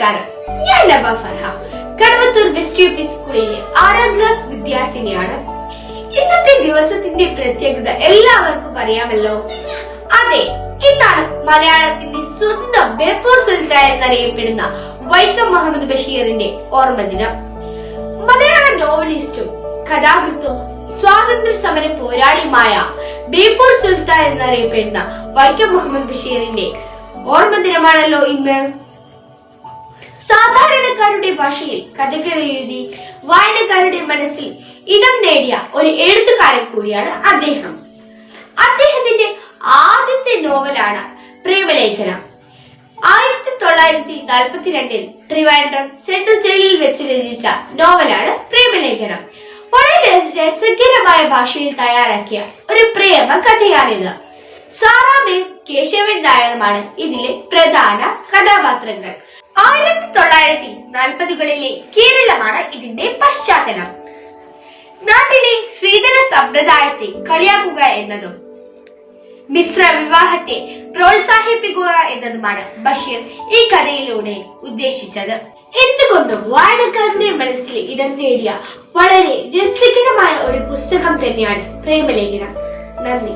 നമസ്കാരം. ഞാൻ Naba Farha. Kadavathur west U P സ്കൂളിലെ ആറാം ക്ലാസ് വിദ്യാർത്ഥിനിയാണ്. ഇന്നത്തെ ദിവസത്തിന്റെ പ്രത്യേകത എല്ലാവർക്കും അറിയാമല്ലോ. അതെ ഇന്നാണ് മലയാളത്തിന്റെ സ്വന്തം ബേപ്പൂർ സുൽത്താൻ എന്നറിയപ്പെടുന്ന വൈക്കം മുഹമ്മദ് ബഷീറിന്റെ ഓർമ്മദിനം. മലയാള നോവലിസ്റ്റും കഥാകൃത്തും സ്വാതന്ത്ര്യ സമര പോരാളിയുമായ ബേപ്പൂർ സുൽത്താൻ എന്നറിയപ്പെടുന്ന വൈക്കം മുഹമ്മദ് ബഷീറിന്റെ ഓർമ്മദിനമാണല്ലോ ഇന്ന്. സാധാരണക്കാരുടെ ഭാഷയിൽ കഥകൾ എഴുതി വായനക്കാരുടെ മനസ്സിൽ ഇടം നേടിയ ഒരു എഴുത്തുകാരൻ കൂടിയാണ് അദ്ദേഹം. അദ്ദേഹത്തിന്റെ ആദ്യത്തെ നോവലാണ് പ്രേമലേഖനം. ആയിരത്തി തൊള്ളായിരത്തി നാൽപ്പത്തിരണ്ടിൽ ട്രിവാൻഡ്രം സെൻട്രൽ ജയിലിൽ വെച്ച് രചിച്ച നോവലാണ് പ്രേമലേഖനം. വളരെ രസ- രസകരമായ ഭാഷയിൽ തയ്യാറാക്കിയ ഒരു പ്രേമ കഥയാണിത്. സാറാമയും കേശവൻ നായരുമാണ് ഇതിലെ പ്രധാന കഥാപാത്രങ്ങൾ. ആയിരത്തി തൊള്ളായിരത്തി നാൽപ്പതുകളിലെ കേരളമാണ് ഇതിന്റെ പശ്ചാത്തലം. നാട്ടിലെ സ്ത്രീധന സമ്പ്രദായത്തെ കളിയാക്കുക എന്നതും മിശ്ര വിവാഹത്തെ പ്രോത്സാഹിപ്പിക്കുക എന്നതുമാണ് ബഷീർ ഈ കഥയിലൂടെ ഉദ്ദേശിച്ചത്. എന്തുകൊണ്ടും വായനക്കാരുടെ മനസ്സിൽ ഇടം നേടിയ വളരെ രസകരമായ ഒരു പുസ്തകം തന്നെയാണ് പ്രേമലേഖനം. നന്ദി.